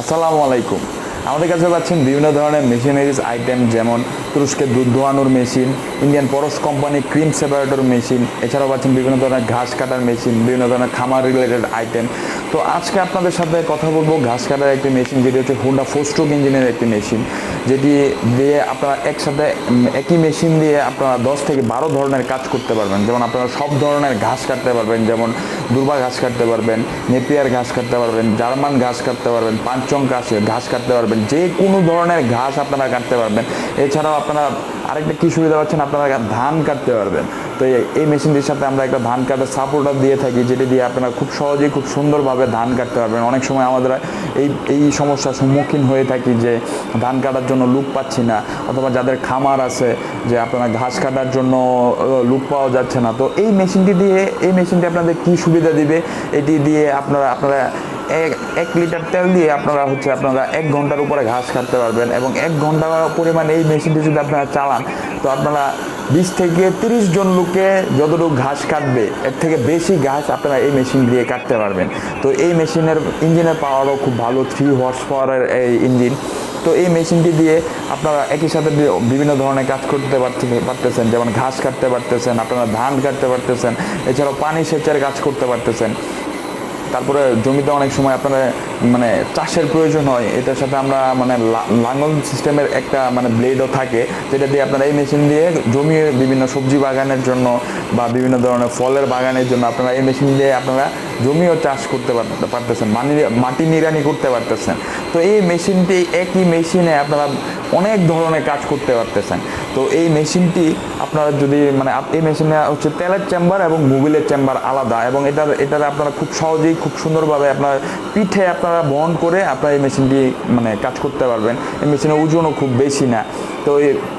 আসসালামু আলাইকুম। আমাদের কাছে পাচ্ছেন বিভিন্ন ধরনের মেশিনারিজ আইটেম যেমন তুরস্কের দুধ ধোয়ানোর machine, Indian Paras company cream separator machine, এছাড়াও পাচ্ছেন বিভিন্ন ধরনের ঘাস কাটার মেশিন, বিভিন্ন ধরনের খামার রিলেটেড আইটেম তো আজকে আপনাদের সাথে কথা বলব ঘাস কাটার একটি মেশিন যেটি হচ্ছে হুন্ডা ফোর স্ট্রোক ইঞ্জিনের একটি মেশিন যেটি দিয়ে আপনারা একসাথে একই মেশিন দিয়ে আপনারা দশ থেকে বারো ধরনের কাজ করতে পারবেন। যেমন আপনারা সব ধরনের ঘাস কাটতে পারবেন, যেমন দুর্বা ঘাস কাটতে পারবেন, নেপিয়ার ঘাস কাটতে পারবেন, জার্মান ঘাস কাটতে পারবেন, পাঁচচং ঘাস ঘাস কাটতে পারবেন, যে কোনো ধরনের ঘাস আপনারা কাটতে পারবেন। এছাড়াও আপনারা আরেকটা কি সুবিধা পাচ্ছেন? আপনারা ধান কাটতে পারবেন। তো এই- মেশিনটির সাথে আমরা একটা ধান কাটার সাপোর্টার দিয়ে থাকি, যেটি দিয়ে আপনারা খুব সহজেই, খুব সুন্দরভাবে ধান কাটতে পারবেন। অনেক সময় আমাদের এই এই সমস্যার সম্মুখীন হয়ে থাকি যে ধান কাটার জন্য লুক পাচ্ছি না, অথবা যাদের খামার আছে, যে আপনারা ঘাস কাটার জন্য লুক পাওয়া যাচ্ছে না। তো এই মেশিনটি দিয়ে, এই মেশিনটি আপনাদের কি সুবিধা দিবে? এটি দিয়ে আপনারা আপনারা এক এক লিটার তেল দিয়ে আপনারা হচ্ছে আপনারা এক ঘণ্টার উপরে ঘাস কাটতে পারবেন এবং এক ঘণ্টা পরিমাণ এই মেশিনটি যদি আপনারা চালান, তো আপনারা বিশ থেকে তিরিশ জন লোকে যতটুকু ঘাস কাটবে, এর থেকে বেশি ঘাস আপনারা এই মেশিন দিয়ে কাটতে পারবেন। তো এই মেশিনের ইঞ্জিনের পাওয়ারও খুব ভালো থ্রি হর্স পাওয়ারের এই ইঞ্জিন। তো এই মেশিনটি দিয়ে আপনারা একই সাথে বিভিন্ন ধরনের কাজ করতে পারতে- পারতেছেন, যেমন ঘাস কাটতে পারতেছেন, আপনারা ধান কাটতে পারতেছেন, এছাড়াও পানি সেচের কাজ করতে পারতেছেন। তারপরে জমিতে অনেক সময় আপনারা মানে চাষের প্রয়োজন হয়, এটার সাথে আমরা মানে লাঙল সিস্টেমের একটা মানে ব্লেডও থাকে, যেটা দিয়ে আপনারা এই মেশিন দিয়ে জমির বিভিন্ন সবজি বাগানের জন্য বা বিভিন্ন ধরনের ফলের বাগানের জন্য আপনারা এই মেশিন দিয়ে আপনারা জমিও চাষ করতে পারতেছেন মাটি নিড়ানি করতে পারতেছেন। তো এই মেশিনটি একই মেশিনে আপনারা অনেক ধরনের কাজ করতে পারতেছেন। তো এই মেশিনটি আপনারা যদি মানে এই মেশিনে হচ্ছে তেলের চেম্বার এবং মোবিলের চেম্বার আলাদা এবং এটার এটার আপনারা খুব সহজেই খুব সুন্দরভাবে আপনার পিঠে আপনারা বহন করে আপনারা এই মেশিনটি মানে কাজ করতে পারবেন। এই মেশিনের ওজনও খুব বেশি না। তো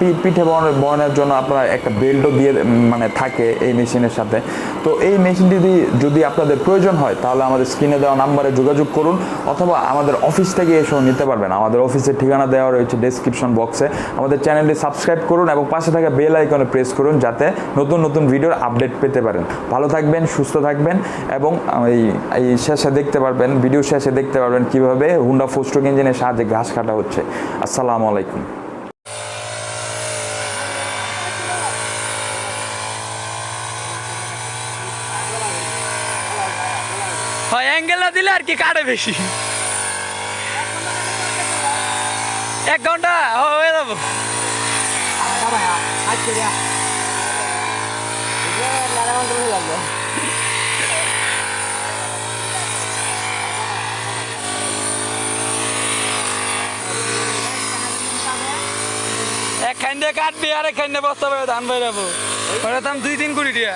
এই পিঠে বহন বহনের জন্য আপনারা একটা বেল্টও দিয়ে মানে থাকে এই মেশিনের সাথে। তো এই মেশিনটি যদি আপনাদের প্রয়োজন হয়, তাহলে আমাদের স্ক্রিনে দেওয়া নাম্বারে যোগাযোগ করুন, অথবা আমাদের অফিস থেকে এসেও নিতে পারবেন। আমাদের অফিসের ঠিকানা দেওয়া রয়েছে ডেসক্রিপশন বক্সে আমাদের চ্যানেলটি সাবস্ক্রাইব করুন এবং পাশে থাকা বেল আইকনে প্রেস করুন, যাতে নতুন নতুন ভিডিওর আপডেট পেতে পারেন। ভালো থাকবেন, সুস্থ থাকবেন, এবং এই শেষে দেখতে পারবেন ভিডিও শেষে দেখতে পারবেন কীভাবে হুন্ডা ফোস্ট্রোক ইঞ্জিনের সাহায্যে ঘাস কাটা হচ্ছে। আসসালামু আলাইকুম। হয় অ্যাঙ্গেল না দিলে আর কি কাটে বেশি। এক ঘণ্টা হয়ে যাব। একখান দিয়ে কাটবি আর একখান দিয়ে বস্তা পাবে ধান পাই যাব। ওটা দাম দুই তিন কুড়ি টিয়া।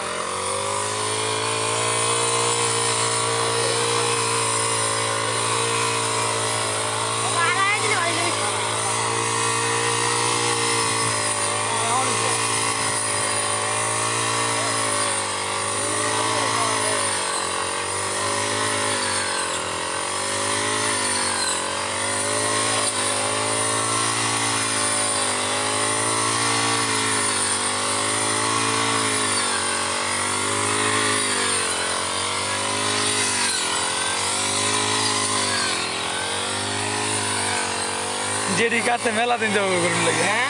যেটি কাটতে মেলা দিন যাব গরুর লাগে হ্যাঁ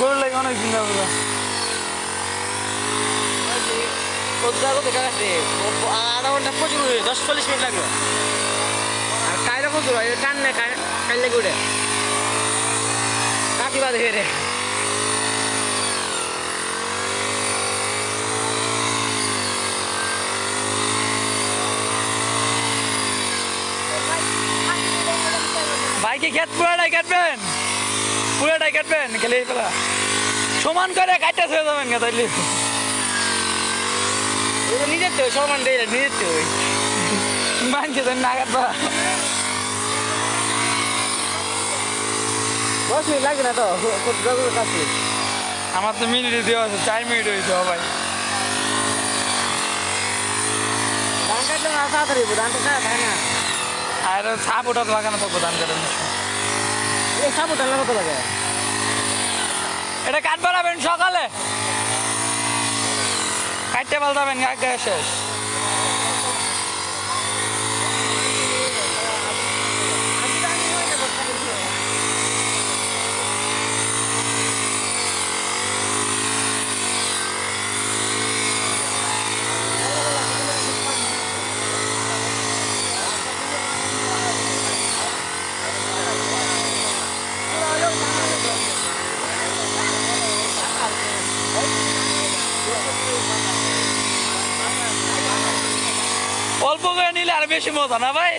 গরুর লাগে অনেক দিন যাব আধা ঘণ্টা প্রচুর দশ চল্লিশ মিনিট লাগবে কায়রা প্রচুর হয় টান নেই কাইলে করে কাটি বাদে রে কি খেত পুরাটাই কাটবেন? পুরাটাই কাটবেন খেলে পেলা। সমান করে কাটতে হয়ে যাবেন গে তাইলে। নিজের তো সমান দিয়ে নিজের তো। মানছে তো না কাটবা দশ মিনিট লাগে না তো? কাছে আমার তো মিনিট দেওয়া আছে চার মিনিট হয়েছে সবাই ধান কাটলে না তাড়াতাড়ি না। আর সাপ ওটা লাগানো তো ধান কাটে এটা কাটবেন সকালে। কাটতে পাল্টাবেন শেষ। করে নিলে আর বেশি মজা না ভাই?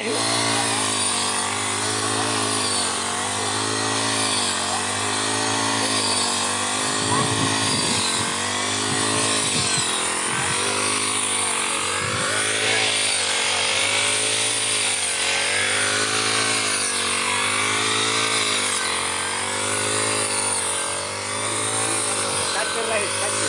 লাগে কাটতে